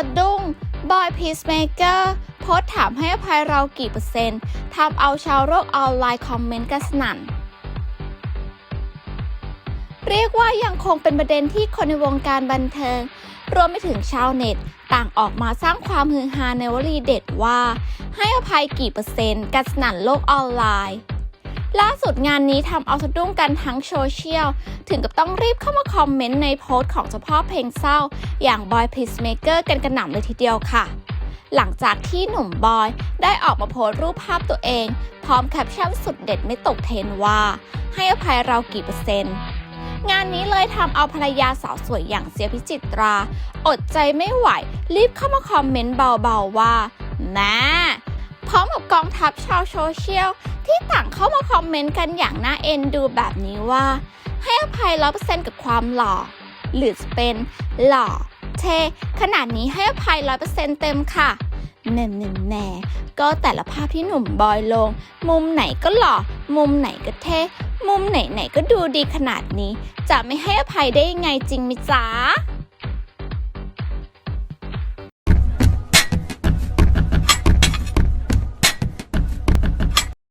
ะดุ้ง บอยพีซเมเกอร์โพสถามให้อภัยเรากี่เปอร์เซ็นต์ทำเอาชาวโลกออนไลน์คอมเมนต์กันสนั่น เรียกว่ายังคงเป็นประเด็นที่คนในวงการบันเทิง รวมไปถึงชาวเน็ต ต่างออกมาสร้างความฮือฮาในวลีเด็ดว่า ให้อภัยกี่เปอร์เซ็นต์กันสนั่นโลกออนไลน์ ล่าสุดงานนี้ทำเอาสะดุ้งกันทั้งโซเชียล ถึงกับต้องรีบเข้ามาคอมเมนต์ในโพสต์ของเจ้าพ่อเพลงเศร้า อย่างบอยพีซเมเกอร์กันกระหน่ำเลยทีเดียวค่ะ หลังจากที่หนุ่มบอยได้ออกมาโพสต์รูปภาพตัวเอง พร้อมแคปชั่นสุดเด็ดไม่ตกเทรนว่า ให้อภัยเรากี่เปอร์เซ็นต์งานนี้เลยทำเอาภรรยาสาวสวยอย่างเสียพิจิตรา อดใจไม่ไหว รีบเข้ามาคอมเมนต์เบาๆว่าแม่พร้อมกับกองทัพชาวโซเชียล ที่ต่างเข้ามาคอมเมนต์กันอย่างน่าเอ็นดูแบบนี้ว่า ให้อภัยร้อเปอร์เซ็นต์กับความหล่อ หรือจะเป็นหล่อเท่ขนาดนี้ให้อภัยร้อยเปอร์เซ็นต์เต็มค่ะแหน่แหน่แน่ก็แต่ละภาพที่หนุ่มบอยลง มุมไหนก็หล่อ มุมไหนก็เท่ มุมไหนๆก็ดูดีขนาดนี้ จะไม่ให้อภัยได้ยังไงจริงมิจ๊ะ